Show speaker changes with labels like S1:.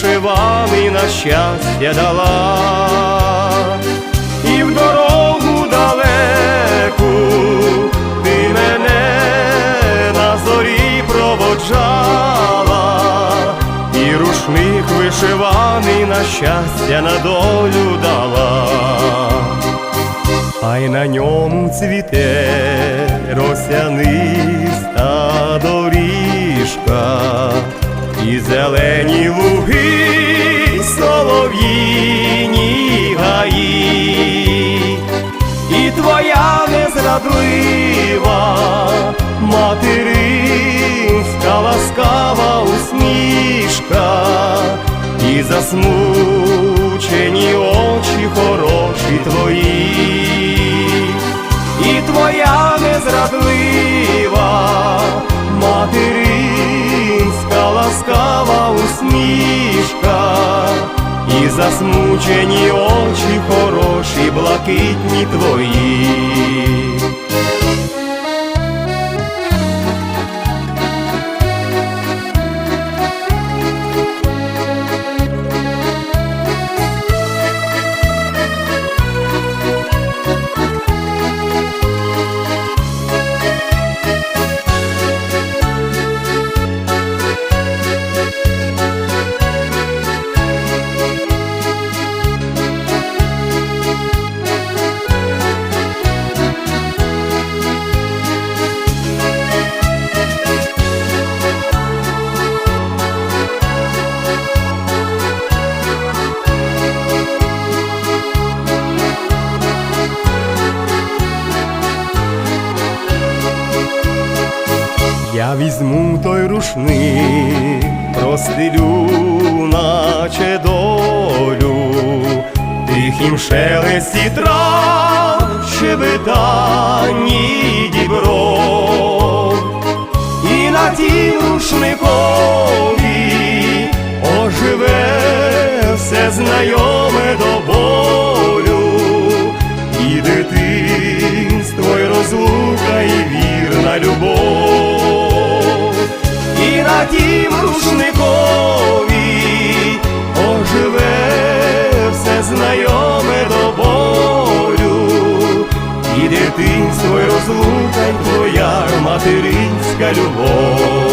S1: рушник вишиваний на щастя дала, і в дорогу далеку ти мене на зорі проводжала, і рушник вишиваний на щастя на долю дала. А й на ньому цвіте росяниста доріжка, і зелені луги, й солов'їні гаї, і твоя незрадлива материнська ласкава усмішка, і засмучені і засмучені очі хороші, блакитні твої. Я візьму той рушник, простелю, наче долю, тихім шелесті трав, щебетанні дібро, і на тім рушникові оживе все знайоме тім рушникові оживе все знайоме до болю, і дитинство, і розлука, твоя материнська любов.